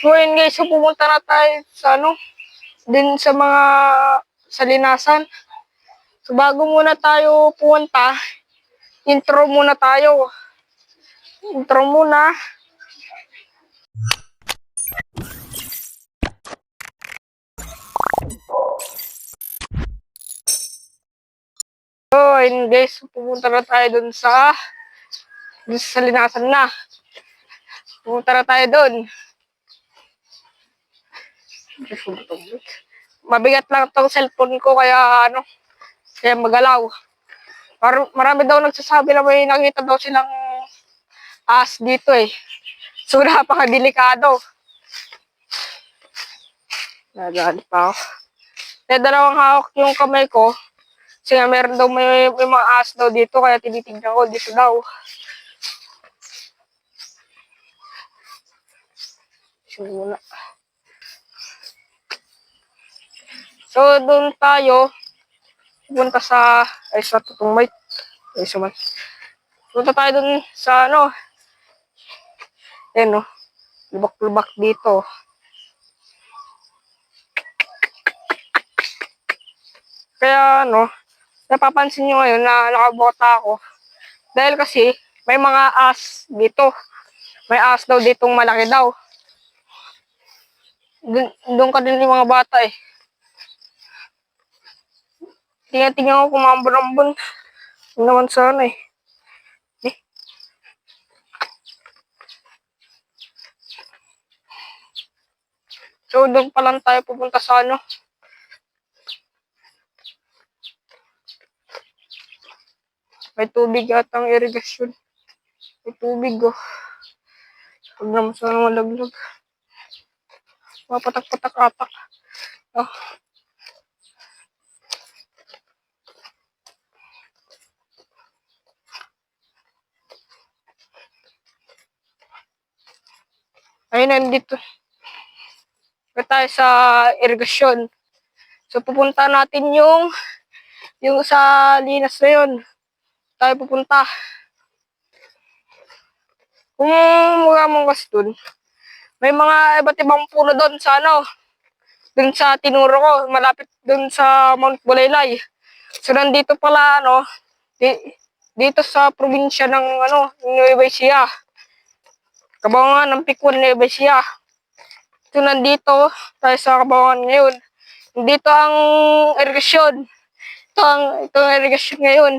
So ayun guys, so pumunta na tayo sa ano, din sa mga salinasan. So bago muna tayo pumunta, intro muna tayo. Intro muna. So ayun guys, pumunta na tayo dun sa dun sa salinasan na. Pumunta na tayo dun. Mabigat lang tong cellphone ko kaya ano, kaya magalaw. Mar marami daw nagsasabi na may nakita daw silang as dito eh. So napakadelikado. Nagaan pa ako. Kaya dalawang hawak yung kamay ko. Kasi nga meron daw may, may mga as daw dito kaya tinitignan ko dito daw. Simula. So, doon tayo. Punta sa... Ay, sa tutong mic. Ay, mic. Punta tayo doon sa ano. Ayan, no. Lubak-lubak dito. Kaya, ano, napapansin nyo ngayon na nakabota ako. Dahil kasi, may mga as dito. May as daw ditong malaki daw. Doon ka din yung mga bata eh. Tingnan-tingnan ko kumambon-ambon. Yun naman sana eh. Eh. So, doon pa lang tayo pupunta sa ano. May tubig at ang irigasyon. May tubig oh. Huwag naman sana malaglag. Mapatak-patak ata. Oh. Ayun, nandito. Punta tayo sa irigasyon. So, pupunta natin yung yung sa linas na yun. Tayo pupunta. Kung mga mong kasi dun, may mga iba't ibang puno doon sa ano, doon sa tinuro ko, malapit doon sa Mount Bulaylay. So, nandito pala, ano, di, dito sa probinsya ng, ano, Nueva Ecija. Kabangan ng Pikwan, Nueva Ecija. So, nandito tayo sa Kabangan ngayon. Dito ang irigasyon. Ito ang, ito ang irigasyon ngayon.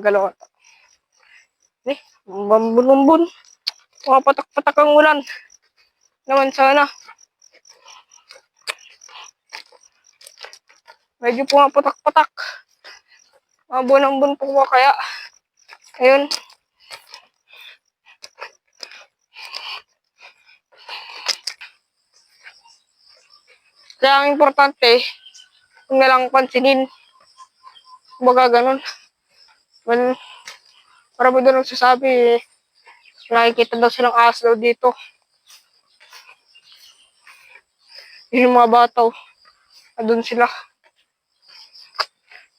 Magalaw ka. Eh, bambun-bambun. Mga patak-patak ang ulan. Naman sana. Medyo pumapatak-patak. Mga buwan-buwan po ko kaya. Ayun. Kaya ang importante, huwag na lang pansinin. Baga ganun. Well, para ba doon nagsasabi, nakikita daw silang daw dito. Yun yung mga bataw. Doon sila.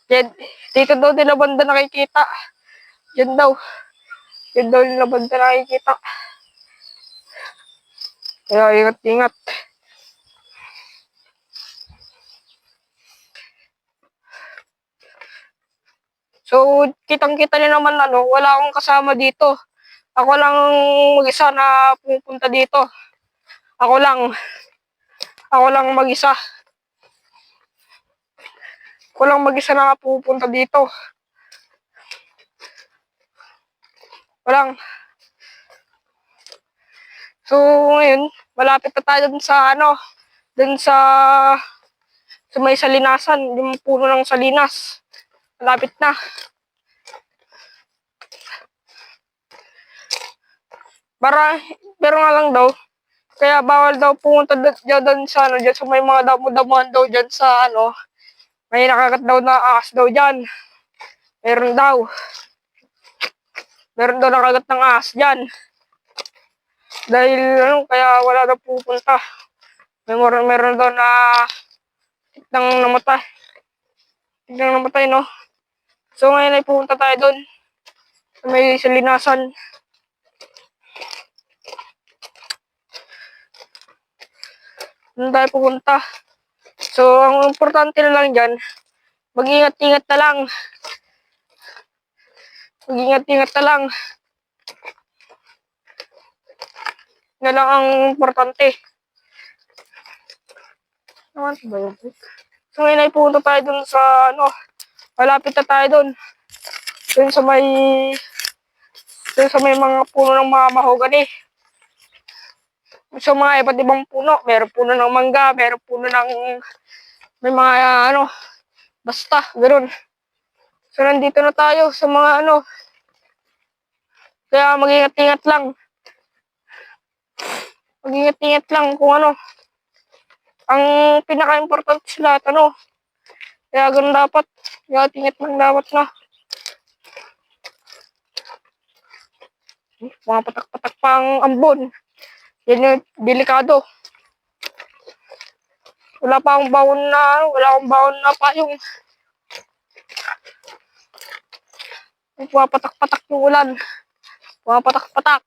Yan, dito daw nila banda nakikita. Yan daw. Yan daw nila banda nakikita. Kaya ingat-ingat. So, kitang-kita niyo naman ano, wala akong kasama dito. Ako lang mag-isa na pupunta dito. Ako lang. Ako lang mag-isa. Ako lang mag-isa na pupunta dito. Walang. So, ngayon, malapit na tayo dun sa ano, dun sa sa may salinasan, yung puno ng salinas. Malapit na. Para, pero nga lang daw, kaya bawal daw pumunta dyan, sa ano, dyan sa may mga damo-damuhan daw dyan sa ano, may nakakat daw na ahas daw dyan. Meron daw. Meron daw nakagat ng ahas dyan. Dahil ano, kaya wala daw pupunta. May meron, meron daw na nang namatay. Tignan namatay, no? So ngayon ay pupunta tayo doon. May salinasan. Doon tayo pupunta. So, ang importante na lang dyan, mag-ingat-ingat na lang. Mag-ingat-ingat na lang. Yan lang ang importante. Naman ba yun? So, ngayon ay pupunta tayo dun sa, ano, malapit na tayo dun. Dun sa may, dun sa may mga puno ng mga mahogani. Sa mga iba't ibang puno. Meron puno ng mangga, meron puno ng, may mga, ano, basta, ganoon. So, nandito na tayo sa mga, ano, kaya mag-ingat-ingat lang. Mag-ingat-ingat lang kung ano, ang pinaka-importante sa lahat, ano, kaya ganun dapat, ingat-ingat lang dapat na. Mga patak-patak pa ang ambon. Yan yung delikado. Wala pa akong baon na, ano, wala akong baon na pa yung pumapatak-patak yung ulan. Pumapatak-patak.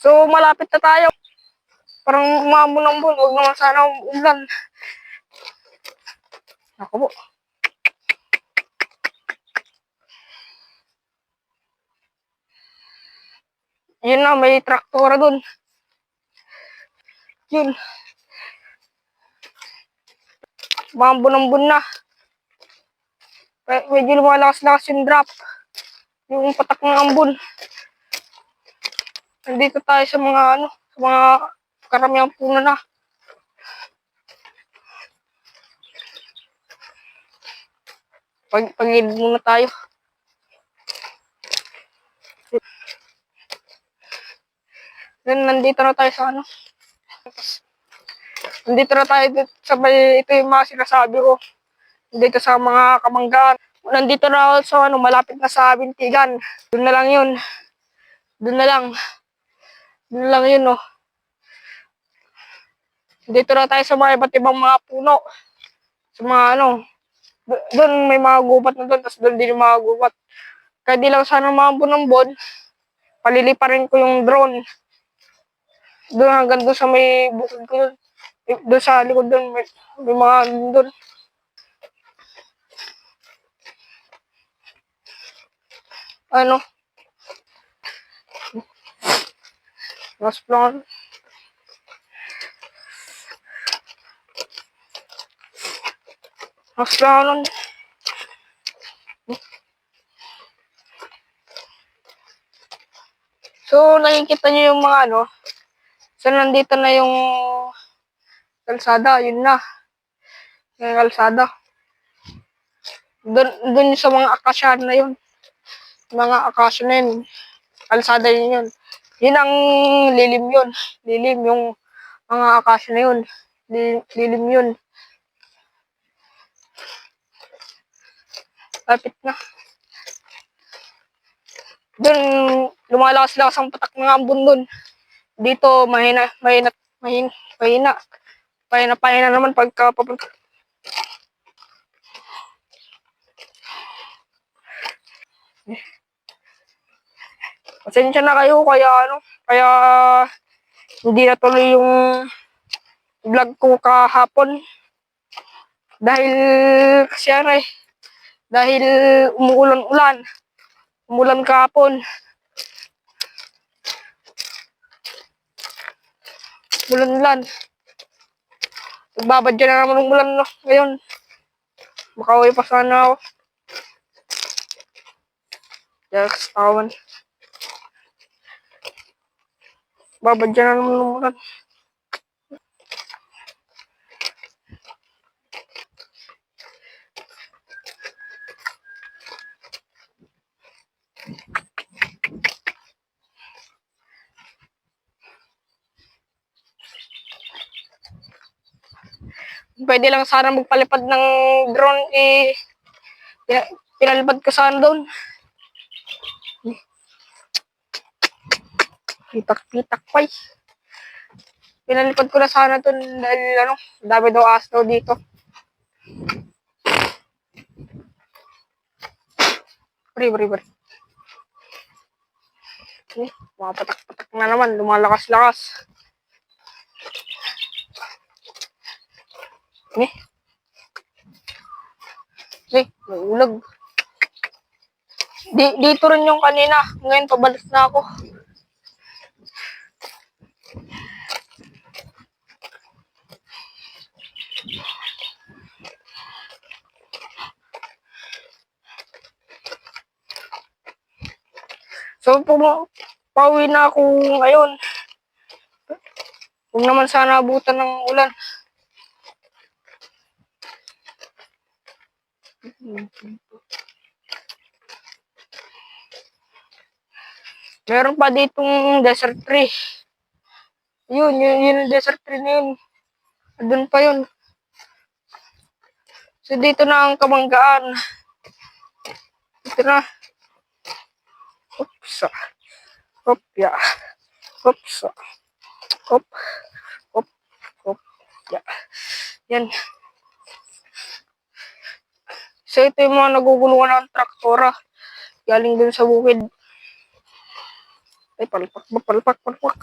So, malapit na tayo. Parang umamon ng buwan. Huwag naman sana umulan. Ako po. Yun na, may traktora dun. Yun. Buwan na. Medyo lumalakas-lakas yung drop. Yung patak ng ambon. Nandito tayo sa mga ano, sa mga karamihang puno na. Pag pagilid muna tayo. Then, nandito na tayo sa ano. Nandito na tayo sa may, ito yung mga sinasabi ko. Dito sa mga kamanggaan. Nandito na sa ano, malapit na sa Bintigan. Doon na lang yun. Doon na lang. Doon lang yun, oh. Dito na tayo sa mga iba't ibang mga puno. Sa mga ano, doon may mga gubat na doon, tapos doon din yung mga gubat. Kaya di lang sana mga bunambon, paliliparin ko yung drone. Doon hanggang doon sa may bukid ko doon. Doon sa likod doon, may, may mga doon. Ano? Mas plan. Mas plan. So, nakikita niyo yung mga ano. So, nandito na yung kalsada. Yun na. Yung kalsada. Doon, doon sa mga akasya na yun. Mga akasya na yun. Kalsada yun yun. Yun ang lilim yun. Lilim yung mga akasya na yun. Li- Lilim yun. Lapit na. Doon, lumalakas-lakas ang patak ng ambon doon. Dito, mahina, mahina, mahina, mahina. Pahina, pahina naman pagka papunta. Pasensya na kayo, kaya ano, kaya hindi natuloy yung vlog ko kahapon. Dahil kasi ano eh, dahil umuulan-ulan. Umulan kahapon. Umulan-ulan. Nagbabadya na naman ng ulan no, ngayon. Baka uwi pa sana ako. Yes, tawan. Babadya na naman ng Pwede lang sana magpalipad ng drone eh. pina- Pinalipad ko sana doon. Pitak-pitak pa. Pinalipad ko na sana doon dahil ano, dami daw aas dito. Bari, bari, bari. Eh, mga patak-patak na naman, lumalakas-lakas. Eh. Eh, may ulag. Di, dito rin yung kanina. Ngayon, pabalik na ako. So, pum- pauwi na ako ngayon. Huwag naman sana abutan ng ulan. Meron pa ditong desert tree. Yun, yun, yun yung desert tree na yun. Doon pa yun. So, dito na ang kamanggaan. Dito na. Oops. Hop, ya. Oops. Hop. Hop. Hop. Ya. Yan. So, ito yung mga nagugulungan ng traktora. Galing dun sa bukid. Ay, palpak? Palpak, palpak.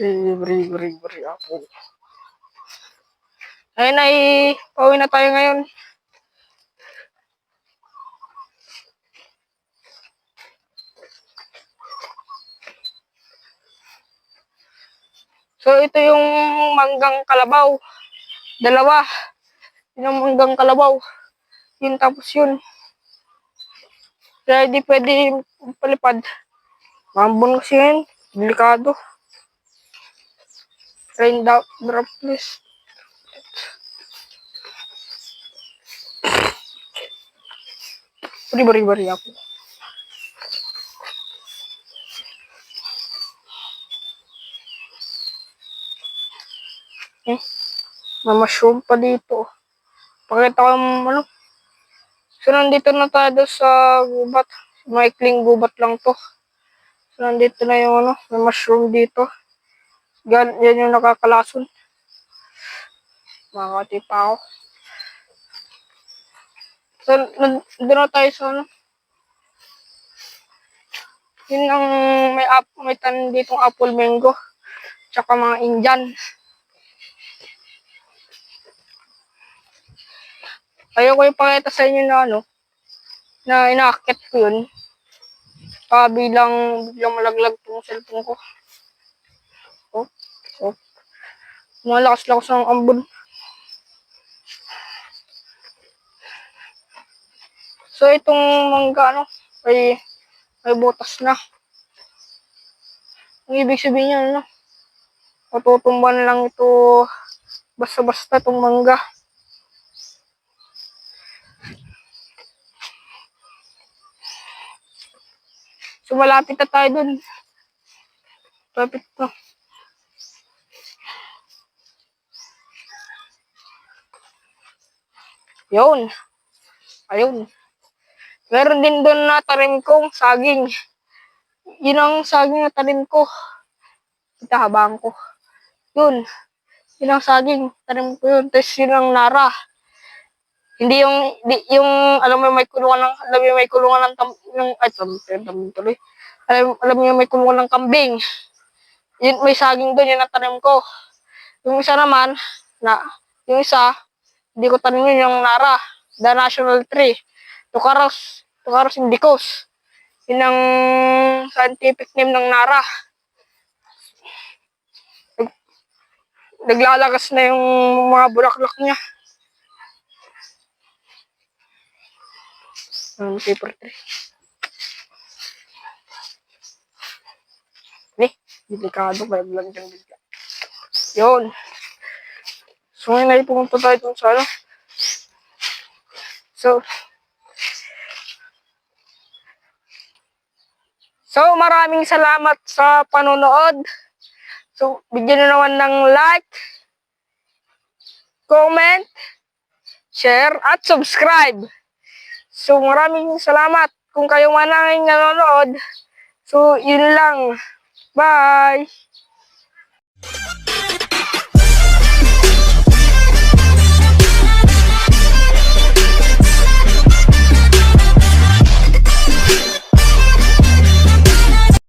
Bri, bri, bri, ako. Ayun ay, pauwi na tayo ngayon. Ito yung manggang kalabaw. Dalawa. Yun yung manggang kalabaw. Yun tapos yun. Kaya di pwede palipad. Mambon kasi yun. Delikado. Rain drop, drop please. Bari, bari, bari ako. Eh, may mushroom pa dito. Pakita ko ano. So, nandito na tayo sa gubat. Maikling gubat lang to. So, nandito na yung ano, may mushroom dito. Yan, yan yung nakakalason. Makakati pa ako. So, nandito na tayo sa ano. Yun ang may, may tanim ditong apple mango. Tsaka mga Indian. Ayoko ipakita sa inyo na ano, na inaakit ko yun. Pa bilang, biglang malaglag tong cellphone ko. Oh, oh. Malakas-lakas ng ambon. So, itong mangga, ano, ay, ay butas na. Ang ibig sabihin niya, ano, matutumba na lang ito basta-basta itong mangga. So, malapit na tayo dun. Malapit na. Yun. Ayun. Meron din doon na tarim kong saging. Yun ang saging na tarim ko. Itahabang ko. Yun. Yun ang saging. Tarim ko yun. Tapos yun ang nara. Hindi yung, di, yung, alam mo, may kulungan ng, alam mo, may kulungan ng, tam, yung, ay, tam, tuloy. Alam, alam mo, may kulungan ng kambing. Yun, may saging doon, yun ang tanim ko. Yung isa naman, na, yung isa, hindi ko tanim yun, yung nara, the national tree. Tucaros, Tucaros indicus. Yun ang scientific name ng nara. Nag, naglalagas na yung mga bulaklak niya. Ang paper tray. Eh, delikado kaya lang dyan bigla. Yun. So, ngayon ay pumunta tayo dun sa ano. So, So, maraming salamat sa panonood. So, bigyan nyo naman ng like, comment, share, at subscribe. So maraming salamat kung kayo man ang nanonood. So yun lang. Bye!